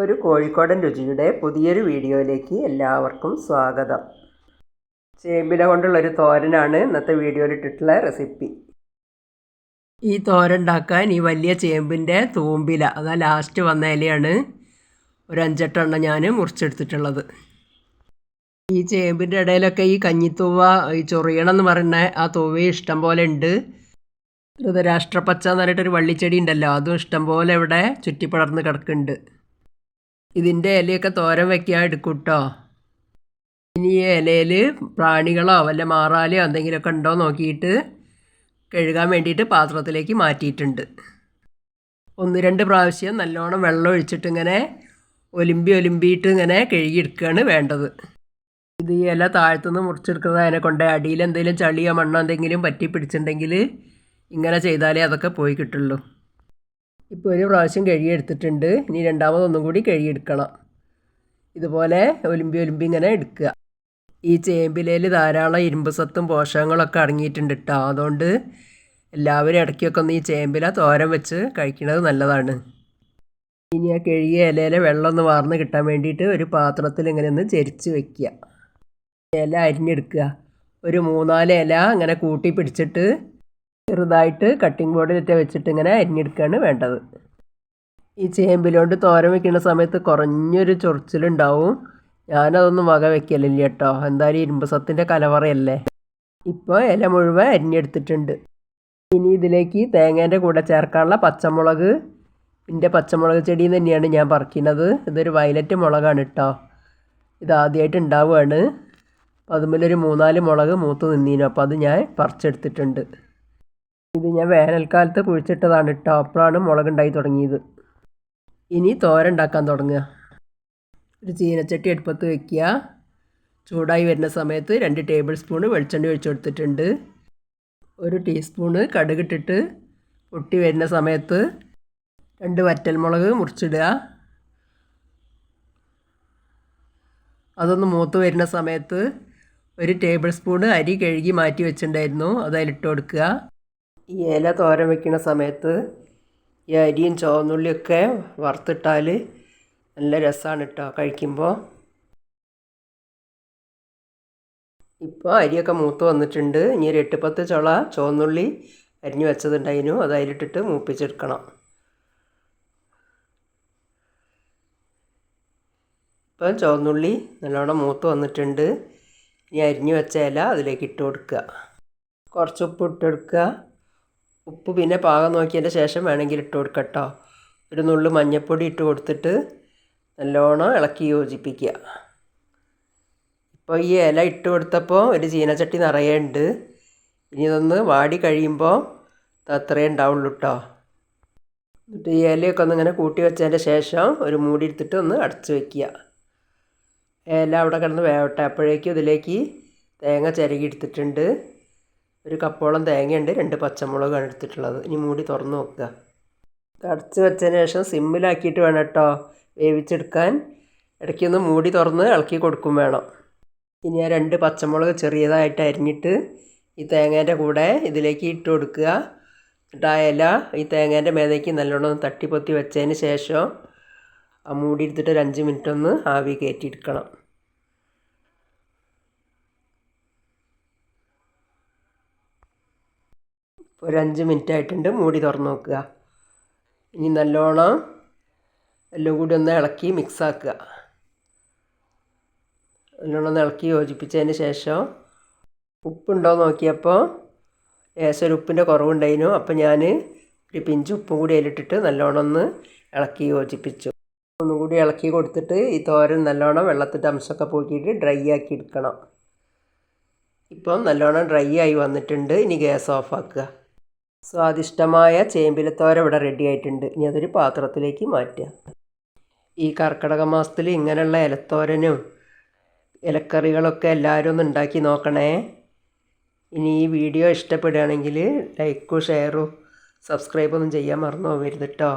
ഒരു കോഴിക്കോടൻ രുചിയുടെ പുതിയൊരു വീഡിയോയിലേക്ക് എല്ലാവർക്കും സ്വാഗതം. ചേമ്പില കൊണ്ടുള്ളൊരു തോരനാണ് ഇന്നത്തെ വീഡിയോയിൽ ഇട്ടിട്ടുള്ള റെസിപ്പി. ഈ തോരൻ ഉണ്ടാക്കാൻ ഈ വലിയ ചേമ്പിന്റെ തൂമ്പില അതാ ലാസ്റ്റ് വന്ന ഇലയാണ് ഒരു അഞ്ചെട്ടെണ്ണം ഞാൻ മുറിച്ചെടുത്തിട്ടുള്ളത്. ഈ ചേമ്പിന്റെ ഇടയിലൊക്കെ ഈ കഞ്ഞിത്തൂവ ഈ ചൊറിയണം എന്ന് പറയുന്ന ആ തൂവ ഇഷ്ടം പോലെ ഉണ്ട്. ധൃതരാഷ്ട്രപ്പച്ച എന്ന് പറഞ്ഞിട്ടൊരു വള്ളിച്ചെടി ഉണ്ടല്ലോ അതും ഇഷ്ടം പോലെ ഇവിടെ ചുറ്റിപ്പടർന്ന് കിടക്കുന്നുണ്ട്. ഇതിന്റെ ഇലയൊക്കെ തോരൻ വയ്ക്കാൻ എടുക്കും കേട്ടോ ഇനി ഈ ഇലയിൽ പ്രാണികളോ വല്ല മാറാലോ എന്തെങ്കിലുമൊക്കെ ഉണ്ടോ നോക്കിയിട്ട് കഴുകാൻ വേണ്ടിയിട്ട് പാത്രത്തിലേക്ക് മാറ്റിയിട്ടുണ്ട്. ഒന്ന് രണ്ട് പ്രാവശ്യം നല്ലോണം വെള്ളം ഒഴിച്ചിട്ട് ഇങ്ങനെ ഒലിമ്പി ഒലിമ്പിയിട്ട് ഇങ്ങനെ കഴുകിയെടുക്കുകയാണ് വേണ്ടത്. ഇത് ഈ ഇല താഴ്ത്തുനിന്ന് മുറിച്ചെടുക്കുന്നത് അതിനെ കൊണ്ട് അടിയിൽ എന്തെങ്കിലും ചളിയോ മണ്ണോ എന്തെങ്കിലും പറ്റി പിടിച്ചിട്ടുണ്ടെങ്കിൽ ഇങ്ങനെ ചെയ്താലേ അതൊക്കെ പോയി കിട്ടുള്ളൂ. ഇപ്പോൾ ഒരു പ്രാവശ്യം കഴുകിയെടുത്തിട്ടുണ്ട്. ഇനി രണ്ടാമതൊന്നും കൂടി കഴുകിയെടുക്കണം. ഇതുപോലെ ഒലിമ്പി ഒലിമ്പി ഇങ്ങനെ എടുക്കുക. ഈ ചേമ്പിലയിൽ ധാരാളം ഇരുമ്പ് സത്തും പോഷകങ്ങളൊക്കെ അടങ്ങിയിട്ടുണ്ട് കേട്ടോ അതുകൊണ്ട് എല്ലാവരും ഇടയ്ക്കൊക്കെ ഒന്ന് ഈ ചേമ്പില തോരൻ വെച്ച് കഴിക്കുന്നത് നല്ലതാണ്. ഇനി ആ കഴുകിയ ഇലയിലെ വെള്ളം ഒന്ന് വാർന്ന് കിട്ടാൻ വേണ്ടിയിട്ട് ഒരു പാത്രത്തിൽ ഇങ്ങനെ ഒന്ന് ചെരിച്ച് വെക്കുക. ഇല അരിഞ്ഞെടുക്കുക. ഒരു മൂന്നാൽ ഇല അങ്ങനെ കൂട്ടി പിടിച്ചിട്ട് ചെറുതായിട്ട് കട്ടിംഗ് ബോർഡിലിട്ട് വെച്ചിട്ട് ഇങ്ങനെ അരിഞ്ഞെടുക്കുകയാണ് വേണ്ടത്. ഈ ചേമ്പിലോണ്ട് തോരൻ വെക്കുന്ന സമയത്ത് കുറഞ്ഞൊരു ചൊറിച്ചിലുണ്ടാവും. ഞാനതൊന്നും വക വെക്കലില്ല കേട്ടോ എന്തായാലും ഇരുമ്പ് സത്തിന്റെ കലവറയല്ലേ? ഇപ്പോൾ ഇല മുഴുവൻ അരിഞ്ഞെടുത്തിട്ടുണ്ട്. ഇനി ഇതിലേക്ക് തേങ്ങേന്റെ കൂടെ ചേർക്കാനുള്ള പച്ചമുളക് എന്റെ പച്ചമുളക് ചെടി തന്നെയാണ് ഞാൻ പറിക്കുന്നത്. ഇതൊരു വയലറ്റ് മുളകാണ് കേട്ടോ ഇതാദ്യമായിട്ട് ഉണ്ടാവുകയാണ്. അപ്പോൾ അതുമല്ലൊരു മൂന്നാൽ മുളക് മൂത്ത് നിന്നീനു. അപ്പോൾ അത് ഞാൻ പറിച്ചെടുത്തിട്ടുണ്ട്. ഇത് ഞാൻ വേനൽക്കാലത്ത് കുഴിച്ചിട്ടതാണ് കേട്ടോ അപ്പോഴാണ് മുളകുണ്ടായി തുടങ്ങിയത്. ഇനി തോര ഉണ്ടാക്കാൻ തുടങ്ങുക. ഒരു ചീനച്ചട്ടി അടുപ്പത്ത് വയ്ക്കുക ചൂടായി വരുന്ന സമയത്ത് രണ്ട് ടേബിൾ സ്പൂണ് വെളിച്ചെണ്ണ ഒഴിച്ചു കൊടുത്തിട്ടുണ്ട്. ഒരു ടീസ്പൂണ് കടുകിട്ടിട്ട് പൊട്ടി വരുന്ന സമയത്ത് രണ്ട് വറ്റൽമുളക് മുറിച്ചിടുക. അതൊന്ന് മൂത്ത് വരുന്ന സമയത്ത് ഒരു ടേബിൾ സ്പൂണ് അരി കഴുകി മാറ്റി വെച്ചിട്ടുണ്ടായിരുന്നു. അത് അതിലിട്ട് കൊടുക്കുക. ഈ ഇല തോരൻ വെക്കുന്ന സമയത്ത് ഈ അരിയും ചുവന്നുള്ളിയൊക്കെ വറുത്തിട്ടാൽ നല്ല രസമാണ് കേട്ടോ കഴിക്കുമ്പോൾ ഇപ്പോൾ അരിയൊക്കെ മൂത്ത് വന്നിട്ടുണ്ട്. ഇനി ഒരു എട്ട് പത്ത് ചുള ചുവന്നുള്ളി അരിഞ്ഞു വെച്ചതുണ്ടായിരുന്നു. അത് അതിലിട്ടിട്ട് മൂപ്പിച്ചെടുക്കണം. ഇപ്പം ചുവന്നുള്ളി നല്ലോണം മൂത്ത് വന്നിട്ടുണ്ട്. ഇനി അരിഞ്ഞു വെച്ച ഇല അതിലേക്ക് ഇട്ട് കൊടുക്കുക. കുറച്ച് ഉപ്പ് ഇട്ട് കൊടുക്കുക. ഉപ്പ് പിന്നെ പാകം നോക്കിയതിന്റെ ശേഷം വേണമെങ്കിൽ ഇട്ട് കൊടുക്കട്ടോ. ഒരു നുള്ളു മഞ്ഞൾപ്പൊടി ഇട്ട് കൊടുത്തിട്ട് നല്ലോണം ഇളക്കി യോജിപ്പിക്കുക. ഇപ്പോൾ ഈ ഇല ഇട്ട് കൊടുത്തപ്പോൾ ഒരു ചീനച്ചട്ടി നിറയെ ഉണ്ട് ഇനി ഇതൊന്ന് വാടി കഴിയുമ്പോൾ അത്രയേ ഉണ്ടാവുള്ളൂ കേട്ടോ എന്നിട്ട് ഈ ഇലയൊക്കെ ഒന്ന് ഇങ്ങനെ കൂട്ടി വെച്ചതിന്റെ ശേഷം ഒരു മൂടി എടുത്തിട്ട് ഒന്ന് അടച്ച് വെക്കുക. ഇല അവിടെ കിടന്ന് വേവട്ടെ. അപ്പോഴേക്കും ഇതിലേക്ക് തേങ്ങ ചിരകി എടുത്തിട്ടുണ്ട്. ഒരു കപ്പോളം തേങ്ങയുണ്ട് രണ്ട് പച്ചമുളകാണ് എടുത്തിട്ടുള്ളത്. ഇനി മൂടി തുറന്ന് നോക്കുക. അടച്ച് വെച്ചതിന് ശേഷം സിമ്മിലാക്കിയിട്ട് വേണം കേട്ടോ വേവിച്ചെടുക്കാൻ. ഇടയ്ക്കൊന്ന് മൂടി തുറന്ന് ഇളക്കി കൊടുക്കും വേണം. ഇനി ആ രണ്ട് പച്ചമുളക് ചെറിയതായിട്ട് അരിഞ്ഞിട്ട് ഈ തേങ്ങേന്റെ കൂടെ ഇതിലേക്ക് ഇട്ട് കൊടുക്കുക. ഇല ഈ തേങ്ങേന്റെ മേതയ്ക്ക് നല്ലോണം തട്ടിപ്പൊത്തി വെച്ചതിന് ശേഷം ആ മൂടി എടുത്തിട്ട് ഒരു അഞ്ച് മിനിറ്റ് ഒന്ന് ആവി കയറ്റിയെടുക്കണം. ഒരു അഞ്ച് മിനിറ്റ് ആയിട്ടുണ്ട് മൂടി തുറന്ന് നോക്കുക. ഇനി നല്ലോണം എല്ലാം കൂടി ഒന്ന് ഇളക്കി മിക്സ് ആക്കുക. നല്ലോണം ഇളക്കി യോജിപ്പിച്ചതിന് ശേഷം ഉപ്പുണ്ടോ നോക്കിയപ്പോൾ ലേശം ഒരു ഉപ്പിന്റെ കുറവുണ്ടായിരുന്നു. അപ്പോൾ ഞാൻ ഒരു പിഞ്ച് ഉപ്പും കൂടി അതിലിട്ടിട്ട് നല്ലോണം ഒന്ന് ഇളക്കി യോജിപ്പിച്ചു. ഒന്നും കൂടി ഇളക്കി കൊടുത്തിട്ട് ഈ തോരൻ നല്ലോണം വെള്ളത്തിന്റെ അംശമൊക്കെ പോക്കിയിട്ട് ഡ്രൈ ആക്കി എടുക്കണം. ഇപ്പം നല്ലോണം ഡ്രൈ ആയി വന്നിട്ടുണ്ട്. ഇനി ഗ്യാസ് ഓഫാക്കുക സ്വാദിഷ്ടമായ ചേമ്പിലത്തോര ഇവിടെ റെഡി ആയിട്ടുണ്ട്. ഇനി അതൊരു പാത്രത്തിലേക്ക് മാറ്റുക. ഈ കർക്കിടക മാസത്തിൽ ഇങ്ങനെയുള്ള ഇലത്തോരനും ഇലക്കറികളൊക്കെ എല്ലാവരും ഒന്ന് ഉണ്ടാക്കി നോക്കണേ. ഇനി ഈ വീഡിയോ ഇഷ്ടപ്പെടുകയാണെങ്കിൽ ലൈക്കും ഷെയറും സബ്സ്ക്രൈബൊന്നും ചെയ്യാൻ മറന്നു പോകരുത് കേട്ടോ